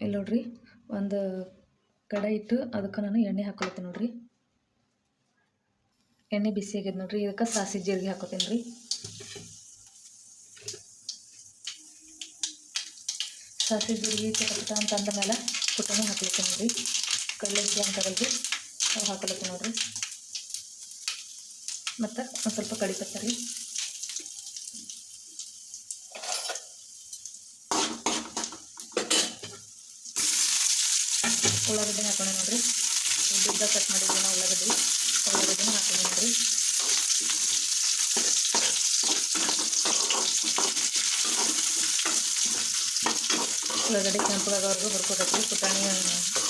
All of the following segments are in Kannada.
ಇಲ್ಲಿ ನೋಡ್ರಿ, ಒಂದು ಕಡೆ ಇಟ್ಟು ಅದಕ್ಕೆ ನಾನು ಎಣ್ಣೆ ಹಾಕೊಳತ್ತೆ ನೋಡ್ರಿ. ಎಣ್ಣೆ ಬಿಸಿ ಆಗ್ಯದ ನೋಡ್ರಿ, ಇದಕ್ಕೆ ಸಾಸಿ ಜೀರಿಗೆ ಹಾಕೋತೀನಿ ರೀ. ಸಾಸಿ ಜೀರಿಗೆ ಚಟಪಟ ಅಂತ ಅಂದ ಮೇಲೆ ಪುಟಾಣಿ ಹಾಕ್ಲತ್ತೀನಿ ನೋಡ್ರಿ. ಕಡಲೆ ಅಂತ ಅವು ಹಾಕೊಳತ್ತೀನಿ ನೋಡ್ರಿ. ಮತ್ತು ಒಂದು ಸ್ವಲ್ಪ ಕಡಿಪತ್ತೆ ರೀ ಉಳ್ಳಾಗಡ್ಡೆ ಹಾಕೋಣ ನೋಡ್ರಿ. ಉದ್ದ ಕಟ್ ಮಾಡಿದ್ವಿ ನಾವು ಉಳ್ಳಾಗಡ್ಡೆ. ಉಳ್ಳಾಗಡ್ಡೆನೂ ಹಾಕೋಣ ನೋಡ್ರಿ. ಉಳ್ಳಾಗಡ್ಡೆ ಕೆಂಪಗಾಗವ್ರಿಗೂ ಹುರ್ಕೋಬೇಕ್ರಿ ಪುಟಾಣಿ,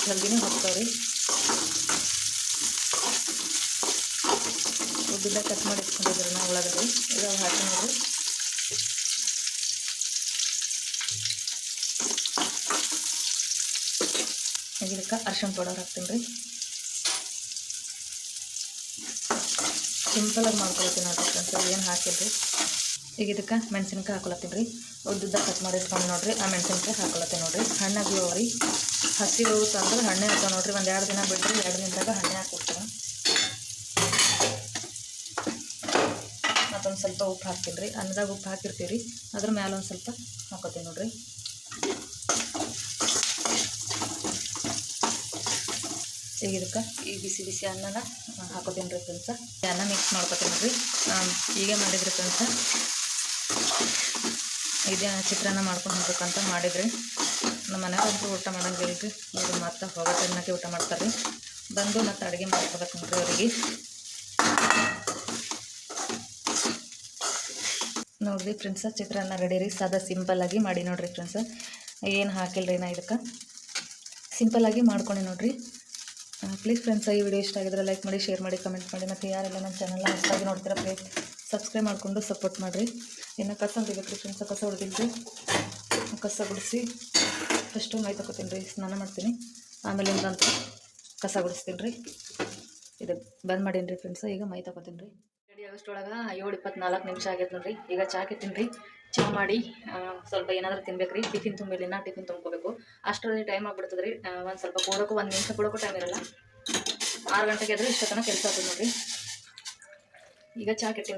ಜಲ್ದಿನೂ ಹಾಕ್ತಾವ್ರಿ ಉದ್ದ ಕಟ್ ಮಾಡಿ ಇಟ್ಕೊಂಡಿದ್ರಿ ನಾವು ಉಳ್ಳಾಗಡ್ಡೆ. ಈಗ ಅವು ಹಾಕಿ ನೋಡ್ರಿ. ಇದಕ್ಕೆ ಅರ್ಶಿಣ ಪೌಡರ್ ಹಾಕ್ತೀನಿ ರೀ. ಸಿಂಪಲಾಗಿ ಮಾಡ್ಕೊಳತ್ತೀನಿ ನೋಡ್ರಿ ಫ್ರೆಂಡ್ಸ್ ಏನು ಹಾಕಿಲ್ರಿ ಈಗ ಇದಕ್ಕೆ ಮೆಣಸಿನ್ಕಾಯಿ ಹಾಕೊಳತ್ತೀನಿ ರೀ. ಉದ್ದುದ್ದ ಕಟ್ ಮಾಡಿ ಇಟ್ಕೊಂಡು ನೋಡ್ರಿ, ಆ ಮೆಣಸಿನ್ಕಾಯಿ ಹಾಕೊಳತ್ತೀನಿ ನೋಡ್ರಿ. ಹಣ್ಣಾಗಿ ರೀ ಹಸಿ ಹೋಗುತ್ತೆ ಅಂದ್ರೆ ಹಣ್ಣೆ ಇರ್ತಾವೆ ನೋಡಿರಿ, ಒಂದು ಎರಡು ದಿನ ಬಿಟ್ಟರೆ ಎರಡು ದಿನದಾಗ ಹಣ್ಣೆ ಹಾಕ್ಬಿಡ್ತೀನಿ ಮತ್ತೊಂದು ಸ್ವಲ್ಪ ಉಪ್ಪು ಹಾಕ್ತೀನಿ ರೀ. ಅನ್ನದಾಗ ಉಪ್ಪು ಹಾಕಿರ್ತೀವಿ ರೀ. ಅದ್ರ ಮ್ಯಾಲೆ ಒಂದು ಸ್ವಲ್ಪ ಹಾಕೋತೀನಿ ನೋಡ್ರಿ. ಈಗ ಇದಕ್ಕೆ ಈ ಬಿಸಿ ಬಿಸಿ ಅನ್ನನ ಹಾಕೋತೀನಿ ರೀ ಫ್ರೆಂಡ್ಸ. ಅನ್ನ ಮಿಕ್ಸ್ ಮಾಡ್ಕೋತೀನಿ ರೀ ಹೀಗೆ ಮಾಡಿದ್ರಿ ಫ್ರೆಂಡ್ಸ. ಇದೇ ಚಿತ್ರಾನ್ನ ಮಾಡ್ಕೊಂಡು ಹೋಗ್ಬೇಕಂತ ಮಾಡಿದ್ರಿ. ನಮ್ಮ ಮನೆಯವ್ರಂತೂ ಊಟ ಮಾಡೋಂಗಿಲ್ಲ ರೀ. ಇವರು ಮತ್ತೆ ಹೋಗೋ ತಿನ್ನಕ್ಕೆ ಊಟ ಮಾಡ್ತಾರೆ ರೀ. ಬಂದು ಮತ್ತೆ ಅಡುಗೆ ಮಾಡ್ಕೊಬೇಕು ನೋಡ್ರಿ ಅವರಿಗೆ. ನೋಡಿರಿ ಫ್ರೆಂಡ್ಸ, ಚಿತ್ರಾನ್ನ ರೆಡಿ ರೀ. ಸಾದಾ ಸಿಂಪಲ್ಲಾಗಿ ಮಾಡಿ ನೋಡಿರಿ ಫ್ರೆಂಡ್ಸ. ಏನು ಹಾಕಿಲ್ಲ ರೀ ನಾ ಇದಕ್ಕೆ? ಸಿಂಪಲ್ಲಾಗಿ ಮಾಡ್ಕೊಂಡೆ ನೋಡ್ರಿ. ಪ್ಲೀಸ್ ಫ್ರೆಂಡ್ಸ್ ಈ ವಿಡಿಯೋ ಇಷ್ಟ ಆಗಿದ್ರೆ ಲೈಕ್ ಮಾಡಿ ಶೇರ್ ಮಾಡಿ ಕಮೆಂಟ್ ಮಾಡಿ. ಮತ್ತು ಯಾರೆಲ್ಲ ನನ್ನ ಚಾನಲ್ನ ಹೊಸದಾಗಿ ನೋಡ್ತೀರಾ ಪ್ಲೀಸ್ ಸಬ್ಸ್ಕ್ರೈಬ್ ಮಾಡಿಕೊಂಡು ಸಪೋರ್ಟ್ ಮಾಡಿರಿ. ಇನ್ನು ಕಸ ಹೊಡಿಬೇಕು ಫ್ರೆಂಡ್ಸ್ ಕಸ ಹೊಡೆದಿಲ್ರಿ ಕಸ ಗುಡಿಸಿ ಫಸ್ಟು ಮೈ ತಗೋತೀನಿ ರೀ, ಸ್ನಾನ ಮಾಡ್ತೀನಿ. ಆಮೇಲೆ ಅಂತ ಕಸ ಗುಡಿಸ್ತೀನಿ ರೀ. ಇದು ಬಂದ್ ಮಾಡೀನಿ ರೀ ಫ್ರೆಂಡ್ಸ್ ಈಗ ಮೈ ತಗೋತೀನಿ ರೀ. ರೆಡಿ ಆಗೋಷ್ಟೊಳಗೆ ಏಳು ಇಪ್ಪತ್ನಾಲ್ಕು ನಿಮಿಷ ಆಗೈತೆ ನೋಡ್ರಿ, ಈಗ ಚಾ ಕೆತ್ತೀನಿ ರೀ. ಚಾ ಮಾಡಿ ಸ್ವಲ್ಪ ಏನಾದರೂ ತಿನ್ಬೇಕು ರೀ ಟಿಫಿನ್ ತುಂಬಿಲ್ಲ ಟಿಫಿನ್ ತುಂಬ್ಕೋಬೇಕು. ಅಷ್ಟರಲ್ಲಿ ಟೈಮ್ ಆಗ್ಬಿಡ್ತದೆ ರೀ ಒಂದು ಸ್ವಲ್ಪ ಕೊಡೋಕ್ಕೂ ಒಂದು ನಿಮಿಷ ಕೊಡೋಕ್ಕೂ ಟೈಮ್ ಇರಲ್ಲ. ಆರು ಗಂಟೆಗೆ ಆದ್ರೆ ಇಷ್ಟು ತನಕ ಕೆಲಸ ಆಗ್ತದೆ ನೋಡಿರಿ. ಈಗ ಚಾ ಕೆಟ್ಟಿನ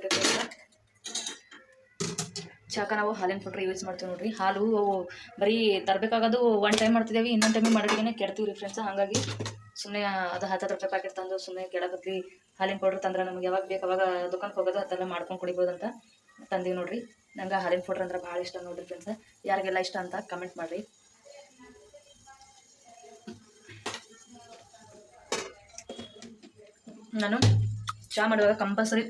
ಚಾಕ ನಾವು ಹಾಲಿನ ಪೌಡ್ರ್ ಯೂಸ್ ಮಾಡ್ತೀವಿ ನೋಡ್ರಿ. ಹಾಲು ಬರೀ ತರಬೇಕಾಗೋದು ಒನ್ ಟೈಮ್ ಮಾಡ್ತಿದ್ದೇವೆ ಇನ್ನೊಂದು ಟೈಮಿಗೆ ಮಾಡಿದ್ರೆ ಕೆಡ್ತೀವಿ ರೀ ಫ್ರೆಂಡ್ಸ್. ಹಾಗಾಗಿ ಸುಮ್ಮನೆ ಅದು ಹತ್ತು ರೂಪಾಯಿ ಪ್ಯಾಕೆಟ್ ತಂದು ಸುಮ್ಮನೆ ಕೆಳಗತ್ತಿ ಹಾಲಿನ ಪೌಡ್ರ್ ತಂದ್ರೆ ನಮ್ಗೆ ಯಾವಾಗ ಬೇಕು, ಅವಾಗ ದುಕಾನ್ಗೆ ಹೋಗೋದು, ಅದೆಲ್ಲ ಮಾಡ್ಕೊಂಡು ಕುಡಿಬೋದು ಅಂತ. ತಂದೀವಿ ನೋಡ್ರಿ. ನಂಗೆ ಹಾಲಿನ ಪೌಡ್ರ್ ಅಂದ್ರೆ ಭಾಳ ಇಷ್ಟ ನೋಡ್ರಿ ಫ್ರೆಂಡ್ಸ್ ಯಾರಿಗೆಲ್ಲ ಇಷ್ಟ ಅಂತ ಕಮೆಂಟ್ ಮಾಡಿರಿ. ನಾನು ಚಹಾ ಮಾಡುವಾಗ ಕಂಪಲ್ಸರಿ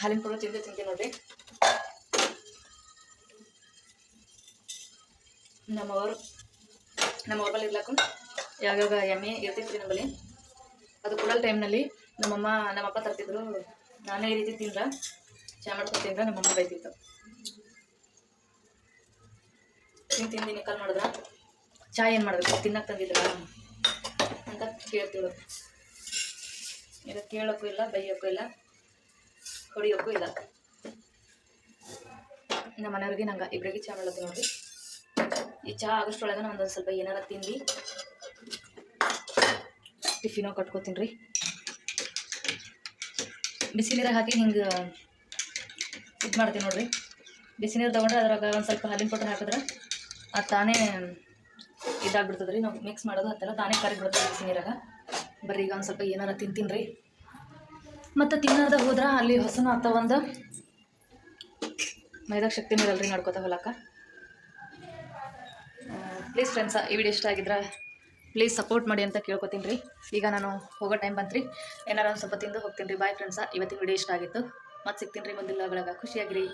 ಹಾಲಿನ ಪೌಡ್ರ್ ತಿಂದೇ ತಿಂತೀನಿ ನೋಡ್ರಿ. ನಮ್ಮವರು ನಮ್ಮ ಬಳಿ ಇರ್ಲಾಕು ಯಾವ್ಯಾವ ಎಮ್ಮೆ ಇರ್ತಿತ್ತು ರೀ ನಮ್ಮಲ್ಲಿ. ಅದು ಕೊಡಲ್ ಟೈಮ್ನಲ್ಲಿ ನಮ್ಮಮ್ಮ, ನಮ್ಮಪ್ಪ ತರ್ತಿದ್ರು. ನಾನೇ ಈ ರೀತಿ ತಿಂದ್ರೆ. ಚಾ ಮಾಡ್ಕೊಂಡು ತಿಂದ್ರೆ ನಮ್ಮಮ್ಮ ಬೈತಿತ್ತು. ತಿಂದು ತಿಂದಿನಿ, ಕಾಲ್ ಮಾಡಿದ್ರ? ಚಾ ಏನು ಮಾಡಬೇಕು? ತಿನ್ನಕ್ಕೆ ತಂದಿದ್ರ? ಅಂತ ಕೇಳ್ತೀವಿ ಇದು ಕೇಳೋಕ್ಕೂ ಇಲ್ಲ, ಬೈಯೋಕ್ಕೂ ಇಲ್ಲ, ಹೊಡಿಯೋಕ್ಕೂ ಇಲ್ಲ. ನಮ್ಮ ಮನೆಯವ್ರಿಗೆ ನಂಗೆ ಇಬ್ಬರಿಗೆ ಚಾ ಮಾಡೋದು ನೋಡ್ರಿ. ಈ ಚಹಾ ಆಗೋಷ್ಟ್ರೊಳಗೆ ನಾನು ಒಂದೊಂದು ಸ್ವಲ್ಪ ಏನಾರ ತಿಂದು, ಟಿಫಿನೋ ಕಟ್ಕೋತೀನಿ ರೀ. ಬಿಸಿ ನೀರಾಗ ಹಾಕಿ ಹಿಂಗೆ ಇದು ಮಾಡ್ತೀನಿ ನೋಡಿರಿ. ಬಿಸಿ ನೀರು ತೊಗೊಂಡ್ರೆ ಅದ್ರಾಗ ಒಂದು ಸ್ವಲ್ಪ ಹಾಲಿನ ಪೌಡ್ರ್ ಹಾಕಿದ್ರೆ ಅದು ತಾನೇ ಇದಾಗ್ಬಿಡ್ತದೆ ರೀ ನಾವು ಮಿಕ್ಸ್ ಮಾಡೋದು ಅದೆಲ್ಲ ತಾನೇ ಕರಿ ಬಿಡ್ತದೆ ಬಿಸಿ ನೀರಾಗ. ಬರ್ರಿ, ಈಗ ಒಂದು ಸ್ವಲ್ಪ ಏನಾರ ತಿಂತೀನಿ ರೀ ಮತ್ತು ತಿನ್ನೋದ ಹೋದ್ರೆ ಅಲ್ಲಿ ಹೊಸನು ಆಗ್ತಾವ ಒಂದು ಮೈದಾಗ ಶಕ್ತಿ ರೀ ನಡ್ಕೋತಾ ಹೊಲಕ್ಕೆ. ಪ್ಲೀಸ್ ಫ್ರೆಂಡ್ಸ ಈ ವಿಡಿಯೋ ಇಷ್ಟ ಆಗಿದ್ರೆ ಪ್ಲೀಸ್ ಸಪೋರ್ಟ್ ಮಾಡಿ ಅಂತ ಕೇಳ್ಕೊತೀನಿ ರೀ ಈಗ ನಾನು ಹೋಗೋ ಟೈಮ್ ಬಂತು ಏನಾರ ಒಂದು ಸ್ವಲ್ಪ ತಿಂದು ಹೋಗ್ತೀನಿ ರೀ ಬಾಯ್ ಫ್ರೆಂಡ್ಸ ಇವತ್ತಿನ ವಿಡಿಯೋ ಇಷ್ಟ ಆಗಿತ್ತು. ಮತ್ತೆ ಸಿಗ್ತೀನಿ ರೀ ಮುಂದಿನ ಬೆಳಗ್ಗೆ ಖುಷಿಯಾಗಿರಿ.